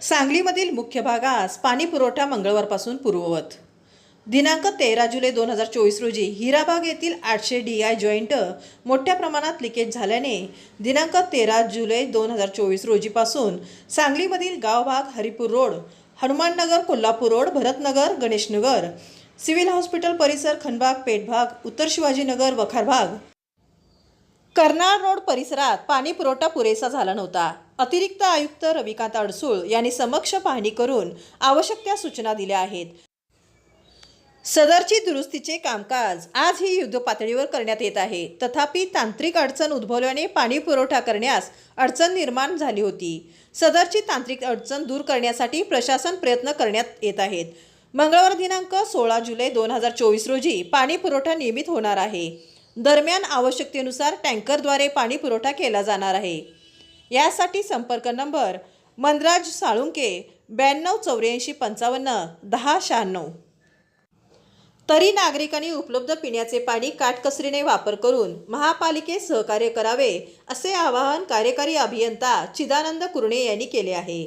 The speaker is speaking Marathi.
सांगलीमधील मुख्य भागास पाणी पुरवठा मंगळवारपासून पूर्ववत दिनांक तेरा जुलै दोन हजार चोवीस रोजी हिराबाग येथील आठशे डी आय जॉईंट मोठ्या प्रमाणात लिकेज झाल्याने दिनांक तेरा जुलै दोन हजार चोवीस रोजीपासून सांगलीमधील गावभाग Haripur road Hanumannagar Kolhapur road Bharatnagar Ganeshnagar civil hospital परिसर खनबाग पेठभाग उत्तर शिवाजीनगर वखारभाग कर्नाळ रोड परिसरात पाणी पुरवठा पुरेसा झाला नव्हता. अतिरिक्त आयुक्त रविकांत अडसूळ यांनी समक्ष पाहणी करून आवश्यक त्या सूचना दिल्या आहेत. सदरची दुरुस्तीचे कामकाज आजही युद्धपातळीवर करण्यात येत आहे. तथापि तांत्रिक अडचण उद्भवल्याने पाणी पुरवठा करण्यास अडचण निर्माण झाली होती. सदरची तांत्रिक अडचण दूर करण्यासाठी प्रशासन प्रयत्न करण्यात येत आहेत. मंगळवार दिनांक सोळा जुलै दोन हजार चोवीस रोजी पाणी पुरवठा नियमित होणार आहे. दरम्यान आवश्यकतेनुसार टँकरद्वारे पाणी पुरवठा केला जाणार आहे. यासाठी संपर्क नंबर मनराज साळुंके ब्याण्णव चौऱ्याऐंशी पंचावन्न दहा शहाण्णव. तरी नागरिकांनी उपलब्ध पिण्याचे पाणी काटकसरीने वापर करून महापालिकेत सहकार्य करावे असे आवाहन कार्यकारी अभियंता चिदानंद कुरणे यांनी केले आहे.